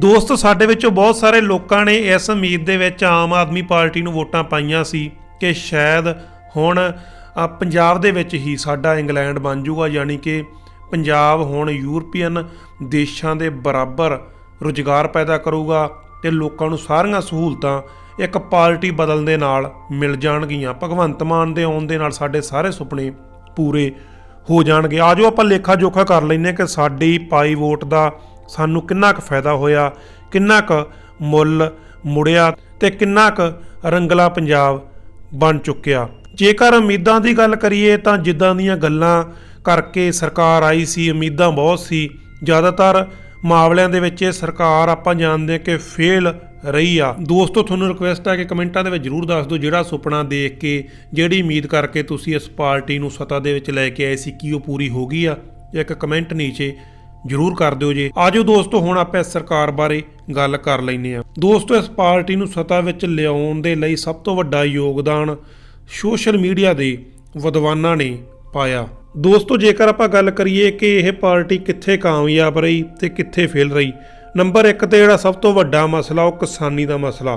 ਦੋਸਤੋ, ਸਾਡੇ ਵਿੱਚੋਂ ਬਹੁਤ ਸਾਰੇ ਲੋਕਾਂ ਨੇ ਇਸ ਉਮੀਦ ਦੇ ਵਿੱਚ ਆਮ ਆਦਮੀ ਪਾਰਟੀ ਨੂੰ ਵੋਟਾਂ ਪਾਈਆਂ ਸੀ ਕਿ ਸ਼ਾਇਦ ਹੁਣ ਪੰਜਾਬ ਦੇ ਵਿੱਚ ਹੀ ਸਾਡਾ ਇੰਗਲੈਂਡ ਬਣ ਜਾਊਗਾ, ਯਾਨੀ ਕਿ ਪੰਜਾਬ ਹੁਣ ਯੂਰਪੀਅਨ ਦੇਸ਼ਾਂ ਦੇ ਬਰਾਬਰ ਰੁਜ਼ਗਾਰ ਪੈਦਾ ਕਰੂਗਾ ਤੇ ਲੋਕਾਂ ਨੂੰ ਸਾਰੀਆਂ ਸਹੂਲਤਾਂ ਇੱਕ ਪਾਰਟੀ ਬਦਲਣ ਦੇ ਨਾਲ ਮਿਲ ਜਾਣਗੀਆਂ। ਭਗਵੰਤ ਮਾਨ ਦੇ ਆਉਣ ਦੇ ਨਾਲ ਸਾਡੇ ਸਾਰੇ ਸੁਪਨੇ ਪੂਰੇ ਹੋ ਜਾਣਗੇ। ਆਜੋ ਆਪਾਂ ਲੇਖਾ ਜੋਖਾ ਕਰ ਲੈਨੇ ਕਿ ਸਾਡੀ ਪਾਈ ਵੋਟ ਦਾ ਸਾਨੂੰ ਕਿੰਨਾ ਕੁ ਫਾਇਦਾ ਹੋਇਆ, ਕਿੰਨਾ ਕੁ ਮੁੱਲ ਮੁੜਿਆ ਤੇ ਕਿੰਨਾ ਕੁ ਰੰਗਲਾ ਪੰਜਾਬ ਬਣ ਚੁੱਕਿਆ। ਜੇਕਰ ਉਮੀਦਾਂ ਦੀ ਗੱਲ ਕਰੀਏ ਤਾਂ ਜਿੱਦਾਂ ਦੀਆਂ ਗੱਲਾਂ ਕਰਕੇ ਸਰਕਾਰ ਆਈ ਸੀ, ਉਮੀਦਾਂ ਬਹੁਤ ਸੀ। ਜ਼ਿਆਦਾਤਰ ਮਾਮਲਿਆਂ ਦੇ ਵਿੱਚ ਇਹ ਸਰਕਾਰ ਆਪਾਂ ਜਾਣਦੇ ਹਾਂ ਕਿ ਫੇਲ ਰਹੀ ਆ। ਦੋਸਤੋ, ਤੁਹਾਨੂੰ ਰਿਕੁਐਸਟ ਹੈ ਕਿ ਕਮੈਂਟਾਂ ਦੇ ਵਿੱਚ ਜਰੂਰ ਦੱਸ ਦਿਓ ਜਿਹੜਾ ਸੁਪਨਾ ਦੇਖ ਕੇ, ਜਿਹੜੀ ਉਮੀਦ ਕਰਕੇ ਤੁਸੀਂ ਇਸ ਪਾਰਟੀ ਨੂੰ ਸੱਤਾ ਦੇ ਵਿੱਚ ਲੈ ਕੇ ਆਏ ਸੀ, ਕੀ ਉਹ ਪੂਰੀ ਹੋ ਗਈ ਆ। ਇੱਕ ਕਮੈਂਟ ਨੀਚੇ ਜਰੂਰ ਕਰ ਦਿਓ ਜੇ। ਆਜੋ ਦੋਸਤੋ, ਹੁਣ ਆਪਾਂ ਇਸ ਸਰਕਾਰ ਬਾਰੇ ਗੱਲ ਕਰ ਲੈਨੇ ਆ ਦੋਸਤੋ, ਇਸ ਪਾਰਟੀ ਨੂੰ ਸੱਤਾ ਵਿੱਚ ਲਿਆਉਣ ਦੇ ਲਈ ਸਭ ਤੋਂ ਵੱਡਾ ਯੋਗਦਾਨ ਸੋਸ਼ਲ ਮੀਡੀਆ ਦੇ ਵਿਦਵਾਨਾਂ ਨੇ ਪਾਇਆ। ਦੋਸਤੋ, ਜੇਕਰ ਆਪਾਂ ਗੱਲ ਕਰੀਏ ਕਿ ਇਹ ਪਾਰਟੀ ਕਿੱਥੇ ਕਾਮਯਾਬ ਰਹੀ ਤੇ ਕਿੱਥੇ ਫੇਲ ਰਹੀ, ਨੰਬਰ 1 ਤੇ ਜਿਹੜਾ ਸਭ ਤੋਂ ਵੱਡਾ ਮਸਲਾ, ਉਹ ਕਿਸਾਨੀ ਦਾ ਮਸਲਾ।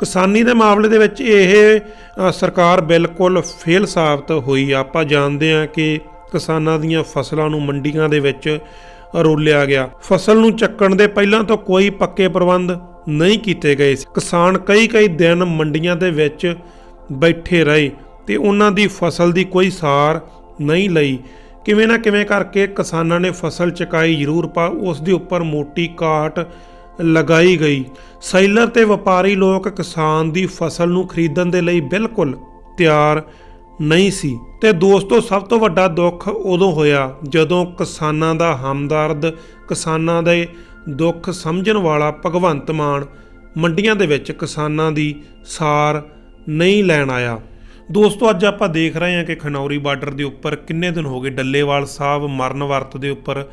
ਕਿਸਾਨੀ ਦੇ ਮਾਮਲੇ ਦੇ ਵਿੱਚ ਇਹ ਸਰਕਾਰ ਬਿਲਕੁਲ ਫੇਲ ਸਾਬਤ ਹੋਈ। ਆਪਾਂ ਜਾਣਦੇ ਹਾਂ ਕਿ ਕਿਸਾਨਾਂ ਦੀਆਂ ਫਸਲਾਂ ਨੂੰ ਮੰਡੀਆਂ ਦੇ ਵਿੱਚ ਰੋਲਿਆ ਗਿਆ। ਫਸਲ ਨੂੰ ਚੱਕਣ ਦੇ ਪਹਿਲਾਂ ਤੋਂ ਕੋਈ ਪੱਕੇ ਪ੍ਰਬੰਧ ਨਹੀਂ ਕੀਤੇ ਗਏ ਸੀ। ਕਿਸਾਨ ਕਈ ਕਈ ਦਿਨ ਮੰਡੀਆਂ ਦੇ ਵਿੱਚ ਬੈਠੇ ਰਹੇ ਤੇ ਉਹਨਾਂ ਦੀ ਫਸਲ ਦੀ ਕੋਈ ਸਾਰ ਨਹੀਂ ਲਈ। ਕਿਵੇਂ ਨਾ ਕਿਵੇਂ ਕਰਕੇ ਕਿਸਾਨਾਂ ਨੇ ਫਸਲ ਚਕਾਈ ਜ਼ਰੂਰ, ਪਰ ਉਸ ਦੇ ਉੱਪਰ ਮੋਟੀ ਕਾਟ ਲਗਾਈ ਗਈ। ਸੈਲਰ ਤੇ ਵਪਾਰੀ ਲੋਕ ਕਿਸਾਨ ਦੀ ਫਸਲ ਨੂੰ ਖਰੀਦਣ ਦੇ ਲਈ ਬਿਲਕੁਲ ਤਿਆਰ ਨਹੀਂ ਸੀ। ਤੇ ਦੋਸਤੋ, ਸਭ ਤੋਂ ਵੱਡਾ ਦੁੱਖ ਉਦੋਂ ਹੋਇਆ ਜਦੋਂ ਕਿਸਾਨਾਂ ਦਾ ਹਮਦਰਦ, ਕਿਸਾਨਾਂ ਦੇ ਦੁੱਖ ਸਮਝਣ ਵਾਲਾ ਭਗਵੰਤ ਮਾਨ ਮੰਡੀਆਂ ਦੇ ਵਿੱਚ ਕਿਸਾਨਾਂ ਦੀ ਸਾਰ ਨਹੀਂ ਲੈਣ ਆਇਆ। ਦੋਸਤੋ, ਅੱਜ ਆਪਾਂ ਦੇਖ ਰਹੇ ਹਾਂ ਕਿ ਖਨੌਰੀ ਬਾਰਡਰ ਦੇ ਉੱਪਰ ਕਿੰਨੇ ਦਿਨ ਹੋ ਗਏ ਡੱਲੇਵਾਲ ਸਾਹਿਬ ਮਰਨ ਵਰਤ ਦੇ ਉੱਪਰ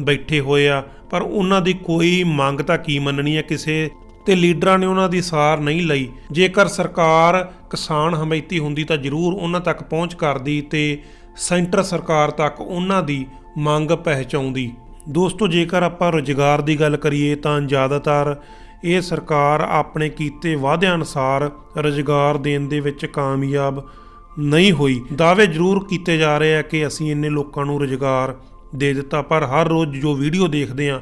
ਬੈਠੇ ਹੋਏ ਆ, ਪਰ ਉਹਨਾਂ ਦੀ ਕੋਈ ਮੰਗ ਤਾਂ ਕੀ ਮੰਨਣੀ ਹੈ? ਕਿਸੇ ਤੇ ਲੀਡਰਾਂ ਨੇ ਉਹਨਾਂ ਦੀ ਸਾਰ ਨਹੀਂ ਲਈ। ਜੇਕਰ ਸਰਕਾਰ ਕਿਸਾਨ ਹਮਾਇਤੀ ਹੁੰਦੀ ਤਾਂ ਜ਼ਰੂਰ ਉਹਨਾਂ ਤੱਕ ਪਹੁੰਚ ਕਰਦੀ ਤੇ ਸੈਂਟਰ ਸਰਕਾਰ ਤੱਕ ਉਹਨਾਂ ਦੀ ਮੰਗ ਪਹੁੰਚਾਉਂਦੀ। ਦੋਸਤੋ, ਜੇਕਰ ਆਪਾਂ ਰੁਜ਼ਗਾਰ ਦੀ ਗੱਲ ਕਰੀਏ ਤਾਂ ਜ਼ਿਆਦਾਤਰ ਇਹ ਸਰਕਾਰ ਆਪਣੇ ਕੀਤੇ ਵਾਅਦਿਆਂ ਅਨੁਸਾਰ ਰੁਜ਼ਗਾਰ ਦੇਣ ਦੇ ਵਿੱਚ ਕਾਮਯਾਬ ਨਹੀਂ ਹੋਈ। ਦਾਅਵੇ ਜ਼ਰੂਰ ਕੀਤੇ ਜਾ ਰਹੇ ਆ ਕਿ ਅਸੀਂ ਇੰਨੇ ਲੋਕਾਂ ਨੂੰ ਰੁਜ਼ਗਾਰ ਦੇ ਦਿੱਤਾ, ਪਰ ਹਰ ਰੋਜ਼ ਜੋ ਵੀਡੀਓ ਦੇਖਦੇ ਆ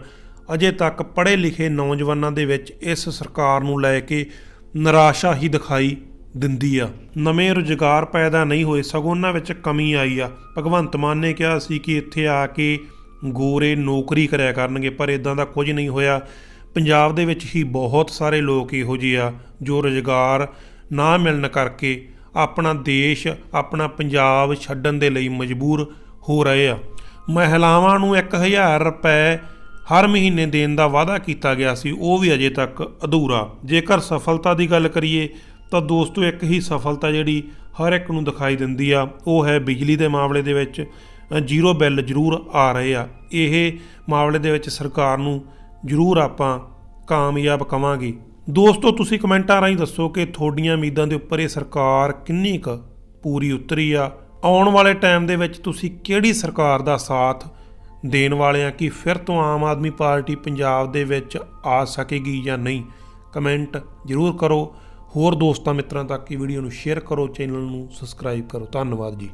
ਅਜੇ ਤੱਕ ਪੜ੍ਹੇ ਲਿਖੇ ਨੌਜਵਾਨਾਂ ਦੇ ਵਿੱਚ ਇਸ ਸਰਕਾਰ ਨੂੰ ਲੈ ਕੇ ਨਿਰਾਸ਼ਾ ਹੀ ਦਿਖਾਈ ਦਿੰਦੀ ਆ। ਨਵੇਂ ਰੁਜ਼ਗਾਰ ਪੈਦਾ ਨਹੀਂ ਹੋਏ, ਸਗੋਂ ਉਹਨਾਂ ਵਿੱਚ ਕਮੀ ਆਈ ਆ। ਭਗਵੰਤ ਮਾਨ ਨੇ ਕਿਹਾ ਸੀ ਕਿ ਇੱਥੇ ਆ ਕੇ ਗੋਰੇ ਨੌਕਰੀ ਕਰਿਆ ਕਰਨਗੇ, ਪਰ ਇਦਾਂ ਦਾ ਕੁਝ ਨਹੀਂ ਹੋਇਆ। ਪੰਜਾਬ ਦੇ ਵਿੱਚ ਹੀ ਬਹੁਤ ਸਾਰੇ ਲੋਕ ਇਹੋ ਜਿਹੇ ਆ ਜੋ ਰੁਜ਼ਗਾਰ ਨਾ ਮਿਲਣ ਕਰਕੇ ਆਪਣਾ ਦੇਸ਼, ਆਪਣਾ ਪੰਜਾਬ ਛੱਡਣ ਦੇ ਲਈ ਮਜਬੂਰ ਹੋ ਰਹੇ ਆ। ਮਹਿਲਾਵਾਂ ਨੂੰ 1000 ਰੁਪਏ ਹਰ ਮਹੀਨੇ ਦੇਣ ਦਾ ਵਾਅਦਾ ਕੀਤਾ ਗਿਆ ਸੀ, ਉਹ ਵੀ ਅਜੇ ਤੱਕ ਅਧੂਰਾ। ਜੇਕਰ ਸਫਲਤਾ ਦੀ ਗੱਲ ਕਰੀਏ, ਤਾਂ ਦੋਸਤੋ, ਇੱਕ ਹੀ ਸਫਲਤਾ ਜਿਹੜੀ ਹਰ ਇੱਕ ਨੂੰ ਦਿਖਾਈ ਦਿੰਦੀ ਆ, ਉਹ ਹੈ ਬਿਜਲੀ ਦੇ ਮਾਮਲੇ ਦੇ ਵਿੱਚ ਜ਼ੀਰੋ ਬਿੱਲ ਜ਼ਰੂਰ ਆ ਰਹੇ ਆ। ਇਹ ਮਾਮਲੇ ਦੇ ਵਿੱਚ ਸਰਕਾਰ ਨੂੰ ਜ਼ਰੂਰ ਆਪਾਂ ਕਾਮਯਾਬ ਕਵਾਂਗੇ। ਦੋਸਤੋ, ਤੁਸੀਂ ਕਮੈਂਟਾਂ ਰਾਹੀਂ ਦੱਸੋ ਕਿ ਤੁਹਾਡੀਆਂ ਉਮੀਦਾਂ ਦੇ ਉੱਪਰ ਇਹ ਸਰਕਾਰ ਕਿੰਨੀ ਕੁ ਪੂਰੀ ਉਤਰੀ ਆ? ਆਉਣ ਵਾਲੇ ਟਾਈਮ ਦੇ ਵਿੱਚ ਤੁਸੀਂ ਕਿਹੜੀ ਸਰਕਾਰ ਦਾ ਸਾਥ ਦੇਣ ਵਾਲੇ ਆ ਕਿ ਫਿਰ ਤੋਂ ਆਮ ਆਦਮੀ ਪਾਰਟੀ ਪੰਜਾਬ ਦੇ ਵਿੱਚ ਆ ਸਕੇਗੀ ਜਾਂ ਨਹੀਂ? ਕਮੈਂਟ ਜ਼ਰੂਰ ਕਰੋ। ਹੋਰ ਦੋਸਤਾਂ ਮਿੱਤਰਾਂ ਤੱਕ ਇਹ ਵੀਡੀਓ ਨੂੰ ਸ਼ੇਅਰ ਕਰੋ, ਚੈਨਲ ਨੂੰ ਸਬਸਕ੍ਰਾਈਬ ਕਰੋ। ਧੰਨਵਾਦ ਜੀ।